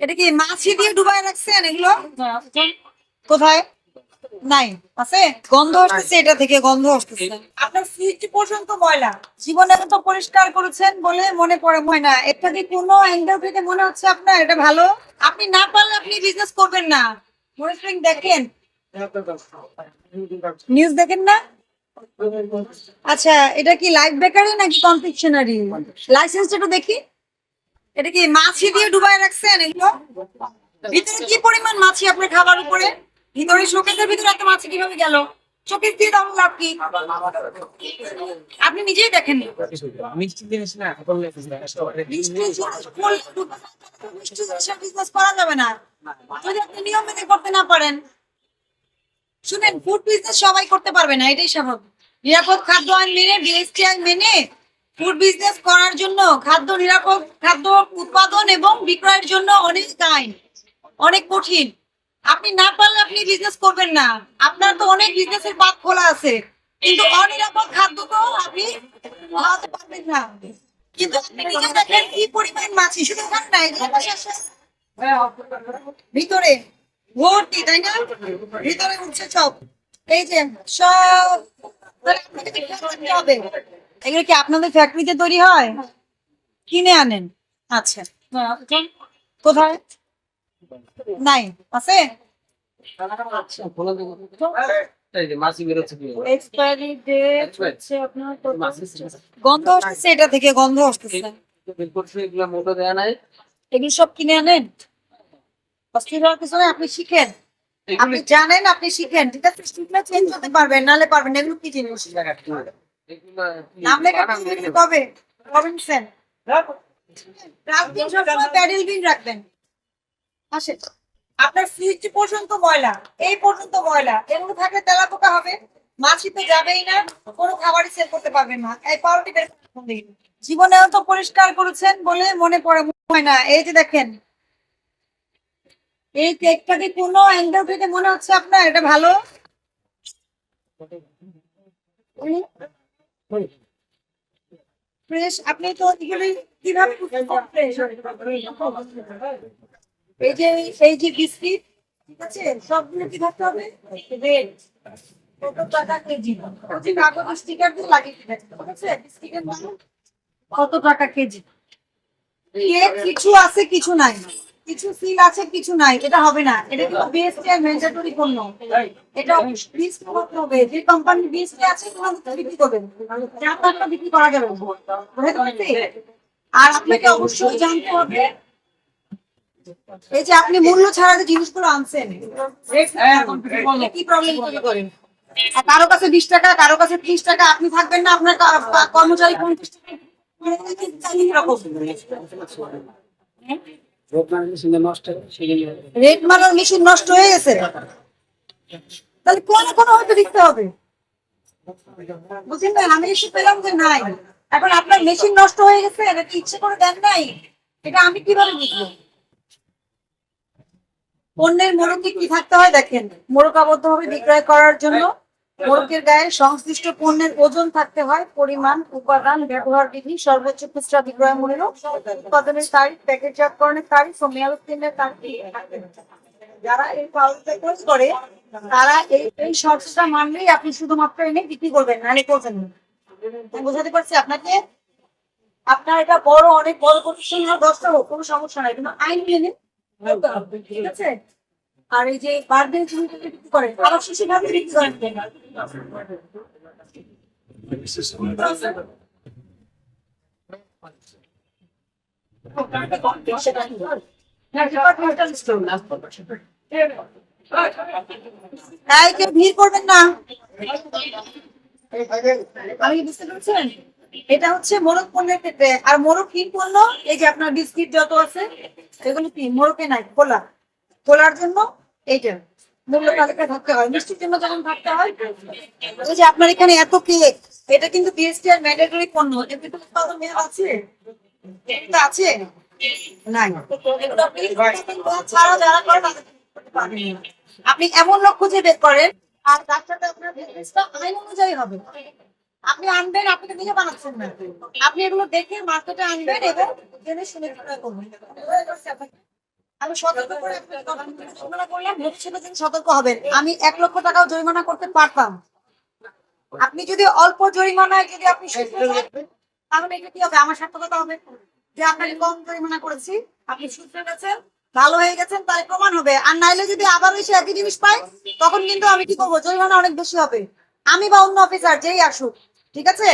এটা কি মাছি দিয়ে ডুবাই রাখছেন এগুলো? কোথায়? নাই আছে? গন্ধ আসতেছে এটা থেকে গন্ধ আসতেছে। আপনার ফ্রিজ পর্যন্ত ময়লা। জীবনে তো পরিষ্কার করেছেন বলে মনে পড়ে ময়না এটা দিয়ে কোনো অ্যাঙ্গেল থেকে মনে হচ্ছে আপনার? এটা ভালো? আপনি না পারলে আপনি বিজনেস করবেন না। মনিটরিং দেখেন। নিউজ দেখেন না? আচ্ছা এটা কি লাইভ বেকারি নাকি কনফেকশনারি লাইসেন্সটা একটু দেখি। এটা কি মাছি দিয়ে ডুবাই রাখছেন এগুলো? ভিতরে কি পরিমাণ মাছি আপনার খাবার উপরে? ভিতরে শোকেসের ভিতরে এত মাছি কীভাবে গেল? শোকেস দিয়ে তাহলে লাভ কি? আপনি নিজেই দেখেন মিষ্টি জিনিস না মিষ্টি জিনিস করলে মিষ্টি জিনিসের business করা যাবে না। যদি আপনি নিয়ম মেনে করতে না পারেন শুনেন ফুড বিজনেস সবাই করতে পারবে না এটাই স্বাভাবিক। নিরাপদ খাদ্য আইন মেনে বিএসটিআই মেনে ফুড বিজনেস করার জন্য খাদ্য নিরাপদ, খাদ্য উৎপাদন এবং বিক্রয়ের জন্য অনেক আইন অনেক কঠিন। আপনি না পারলে আপনি বিজনেস করবেন না। আপনার তো অনেক বিজনেসের পাত খোলা আছে। কিন্তু অনিরাপদ খাদ্য তো আপনি খাওয়াতে পারবেন না। কিন্তু আপনি নিজে দেখেন কি পরিমাণ মাছি, শুধু খান না এই যে পাশে আসে। ভিতরে ভর্তি, তাই না? ভিতরে উঠছে সব। এই যে, সব। হবে। এগুলো কি আপনাদের ফ্যাক্টরিতে তৈরি হয়? কিনে আনেন? আচ্ছা। কোথায়? নাই আছে? মাছি বেরোচ্ছে এক্সপায়ারি ডেট হচ্ছে আপনার কত? মাছি গন্ধ আসতেছে এটা থেকে গন্ধ আসতেছে। এগুলো সব কিনে আনেন? অস্থির হওয়ার আপনি শিখেন। আপনি জানেন আপনি শিখেন। ঠিক আছে চেঞ্জ হতে পারবেন নাহলে পারবেন এগুলো কি জিনিস? নাম লেখা কবে? রাখবেন সবসময় প্যাডেল বিন রাখবেন। আসেন। আপনার ফ্রিজ পর্যন্ত ময়লা। এই পর্যন্ত ময়লা। এগুলো থাকলে তেলা পোকা হবে। মাছি তো যাবেই না। কোনো খাবারই সেল করতে পারবেন না। এই পাউরুটি বের জীবনেও তো পরিষ্কার করেছেন বলে মনে পড়ে হয় না। এই যে দেখেন। এই কেকটাকে কোনো অ্যাঙ্গেল থেকে মনে হচ্ছে আপনার? এটা ভালো? ফ্রেশ, আপনি তো এগুলি কীভাবে এই যে এই যে বিস্কিট, ঠিক আছে? সবগুলো কি হবে? কত টাকা কেজি? দিয়ে লাগিয়ে ঠিক আছে? কত টাকা কেজি? কিছু আছে, কিছু নাই। কিছু সিল আছে কিছু নাই। এটা হবে না। এটা কিন্তু বিএসটি আর ম্যান্ডেটরি পণ্য। এটা বিস করতে হবে। যে কোম্পানি বিএসটি আছে তোমাদের বিক্রি করবেন যা টাকা বিক্রি করা যাবে? আর আপনাকে অবশ্যই জানতে হবে এই যে আপনি মূল্য ছাড়া যে জিনিসগুলো আনছেন কি প্রবলেম তৈরি করেন? আর কারও কাছে বিশ টাকা কারও কাছে ত্রিশ টাকা আপনি থাকবেন না আপনার কর্মচারী পঞ্চাশ টাকা। সেখানে রেড মারার মেশিন নষ্ট হয়ে গেছে। তাহলে কোন কোনো হয়তো দিতে হবে। বুঝলেন আমি এসে পেলাম যে নাই। এখন আপনার মেশিন নষ্ট হয়ে গেছে, এটা কি ইচ্ছে করে দেন নাই? এটা আমি কীভাবে বুঝব? পণ্যের মোড়কে কি থাকতে হয় দেখেন। মোড়ক আবদ্ধভাবে বিক্রয় করার জন্য মোড়কের গায়ে সংশ্লিষ্ট পণ্যের ওজন থাকতে হয় পরিমাণ উপাদান ব্যবহার বিধি সর্বোচ্চ খুচরা বিক্রয় মূল্য উৎপাদনের তারিখ প্যাকেটজাতকরণের তারিখ ও মেয়াদ উত্তীর্ণের তারিখ যারা এই পাউডারটা তৈরি করে তারা এই এই শর্তটা মানলেই আপনি শুধুমাত্র এনে বিক্রি করবেন নাহলে করবেন না। বোঝাতে পারছি আপনাকে? আপনার এটা বড় অনেক বড় প্রতিষ্ঠান দশটা হোক কোনো সমস্যা নাই কিন্তু আইন মেনে ঠিক আছে? আর এই যে বার্থডে বিক্রি করেন, আবার শিশু বিক্রি করেন ভিড় করবেন না। আমি বুঝতে পারছেন? এটা হচ্ছে মোরগ পণ্যের ক্ষেত্রে। আর মোরগহীন পণ্য? এই যে আপনার বিস্কিট যত আছে, এগুলো কি? মোরগে নাই, খোলা। খোলার জন্য আপনার এখানে এত কেক এটা কিন্তু পণ্য। আছে? আপনি এমন লোক খুঁজে বের করেন, আর তার আইন অনুযায়ী হবে। আপনি আনবেন আপনি তো নিজে বানাচ্ছেন না। আপনি এগুলো দেখে মার্কেটে আনবেন এবং জেনে শুনে করবেন। আমি সতর্ক করে জরিমানা করলাম ভবিষ্যতে যেন সতর্ক হবেন। আমি এক লক্ষ টাকাও জরিমানা করতে পারতাম। আপনি যদি অল্প জরিমানায় যদি আপনি তাহলে এটা কি হবে? আমার সার্থকতা হবে যে আপনাকে কম জরিমানা করেছি। আপনি শুধরে গেছেন ভালো হয়ে গেছেন তাহলে প্রমাণ হবে। আর নাইলে যদি আবার এসে একই জিনিস পাই তখন কিন্তু আমি কি করব? জরিমানা অনেক বেশি হবে। আমি বা অন্য অফিসার যেই আসুক ঠিক আছে?